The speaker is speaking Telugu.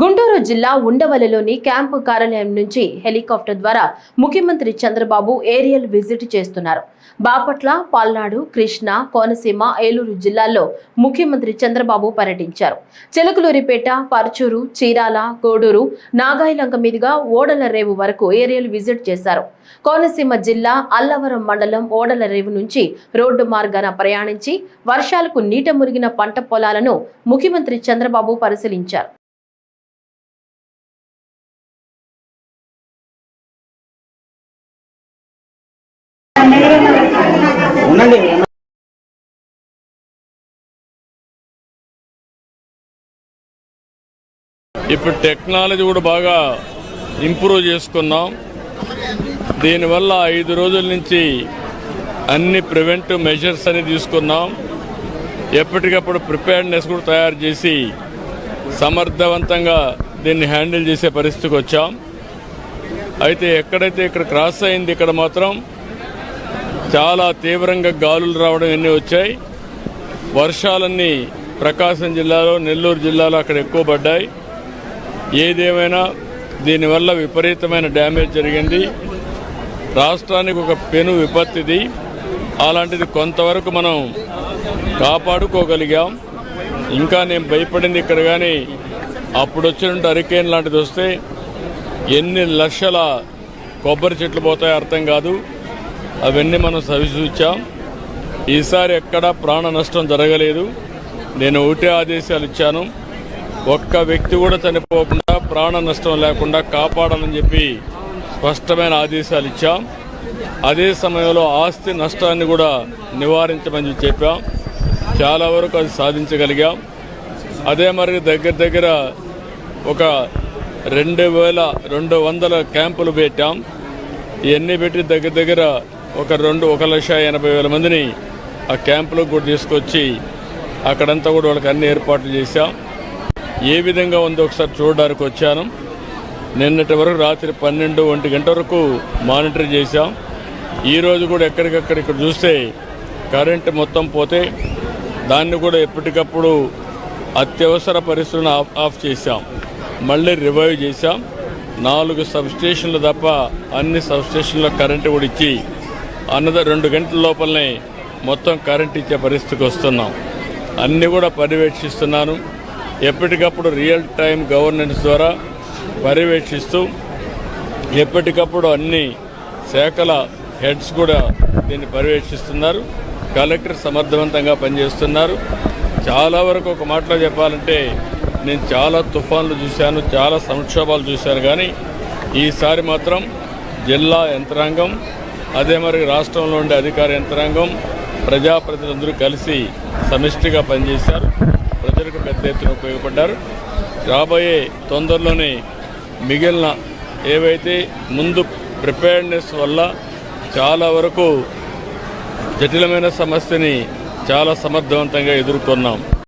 గుంటూరు జిల్లా ఉండవలలోని క్యాంపు కార్యాలయం నుంచి హెలికాప్టర్ ద్వారా ముఖ్యమంత్రి చంద్రబాబు ఏరియల్ విజిట్ చేస్తున్నారు. బాపట్ల పల్నాడు కృష్ణా కోనసీమ ఏలూరు జిల్లాల్లో ముఖ్యమంత్రి చంద్రబాబు పర్యటించారు. చిలకలూరిపేట పరచూరు చీరాల కోడూరు నాగాయలంక మీదుగా ఓడల రేవు వరకు ఏరియల్ విజిట్ చేశారు. కోనసీమ జిల్లా అల్లవరం మండలం ఓడల రేవు నుంచి రోడ్డు మార్గాన ప్రయాణించి వర్షాలకు నీట మురిగిన పంట పొలాలను ముఖ్యమంత్రి చంద్రబాబు పరిశీలించారు. ఉండండి. ఇప్పుడు టెక్నాలజీ కూడా బాగా ఇంప్రూవ్ చేసుకున్నాం. దీనివల్ల ఐదు రోజుల నుంచి అన్ని ప్రివెంటివ్ మెజర్స్ అని తీసుకున్నాం. ఎప్పటికప్పుడు ప్రిపేర్నెస్ కూడా తయారు చేసి సమర్థవంతంగా దీన్ని హ్యాండిల్ చేసే పరిస్థితికి వచ్చాం. అయితే ఎక్కడైతే ఇక్కడ క్రాస్ అయింది ఇక్కడ మాత్రం చాలా తీవ్రంగా గాలులు రావడం ఎన్ని వచ్చాయి. వర్షాలన్నీ ప్రకాశం జిల్లాలో నెల్లూరు జిల్లాలో అక్కడ ఎక్కువ పడ్డాయి. ఏదేమైనా దీనివల్ల విపరీతమైన డ్యామేజ్ జరిగింది. రాష్ట్రానికి ఒక పెను విపత్తిది. అలాంటిది కొంతవరకు మనం కాపాడుకోగలిగాం. ఇంకా నేను భయపడింది ఇక్కడ కానీ అప్పుడు వచ్చినట్టు హరికేన్ లాంటిది వస్తే ఎన్ని లక్షల కొబ్బరి చెట్లు పోతాయో అర్థం కాదు. అవన్నీ మనం సవిచూచాం ఈసారి ఎక్కడా ప్రాణ నష్టం జరగలేదు. నేను ఒకటే ఆదేశాలు ఇచ్చాను. ఒక్క వ్యక్తి కూడా చనిపోకుండా ప్రాణ నష్టం లేకుండా కాపాడాలని చెప్పి స్పష్టమైన ఆదేశాలు ఇచ్చాం. అదే సమయంలో ఆస్తి నష్టాన్ని కూడా నివారించమని చెప్పాం. చాలా వరకు అది సాధించగలిగాం. అదే మరి దగ్గర దగ్గర ఒక రెండు వేల రెండు వందల క్యాంపులు పెట్టాం. ఇవన్నీ పెట్టి దగ్గర దగ్గర ఒక రెండు ఒక లక్ష ఎనభై వేల మందిని ఆ క్యాంపులోకి కూడా తీసుకొచ్చి అక్కడంతా కూడా వాళ్ళకి అన్ని ఏర్పాట్లు చేశాం. ఏ విధంగా ఉందో ఒకసారి చూడడానికి వచ్చాను. నిన్నటి వరకు రాత్రి పన్నెండు ఒంటి గంట వరకు మానిటర్ చేశాం. ఈరోజు కూడా ఎక్కడికక్కడ ఇక్కడ చూస్తే కరెంటు మొత్తం పోతే దాన్ని కూడా ఎప్పటికప్పుడు అత్యవసర పరిస్థితులను ఆఫ్ ఆఫ్ చేశాం. మళ్ళీ రివైవ్ చేశాం. నాలుగు సబ్ స్టేషన్లు తప్ప అన్ని సబ్ స్టేషన్లో కరెంటు కూడా ఇచ్చి అన్నద రెండు గంటల లోపలనే మొత్తం కరెంట్ ఇచ్చే పరిస్థితికి వస్తున్నాం. అన్నీ కూడా పర్యవేక్షిస్తున్నాను. ఎప్పటికప్పుడు రియల్ టైం గవర్నెన్స్ ద్వారా పర్యవేక్షిస్తూ ఎప్పటికప్పుడు అన్ని శాఖల హెడ్స్ కూడా దీన్ని పర్యవేక్షిస్తున్నారు. కలెక్టర్ సమర్థవంతంగా పనిచేస్తున్నారు. చాలా వరకు ఒక మాటలో చెప్పాలంటే నేను చాలా తుఫాన్లు చూశాను చాలా సంక్షోభాలు చూశాను. కానీ ఈసారి మాత్రం జిల్లా యంత్రాంగం అదే మరి రాష్ట్రంలో ఉండే అధికార యంత్రాంగం ప్రజాప్రతినిధులందరూ కలిసి సమిష్టిగా పనిచేశారు. ప్రజలకు పెద్ద ఎత్తున ఉపయోగపడ్డారు. రాబోయే తొందరలోనే మిగిలిన ఏవైతే ముందు ప్రిపేర్నెస్ వల్ల చాలా వరకు జటిలమైన సమస్యని చాలా సమర్థవంతంగా ఎదుర్కొన్నాం.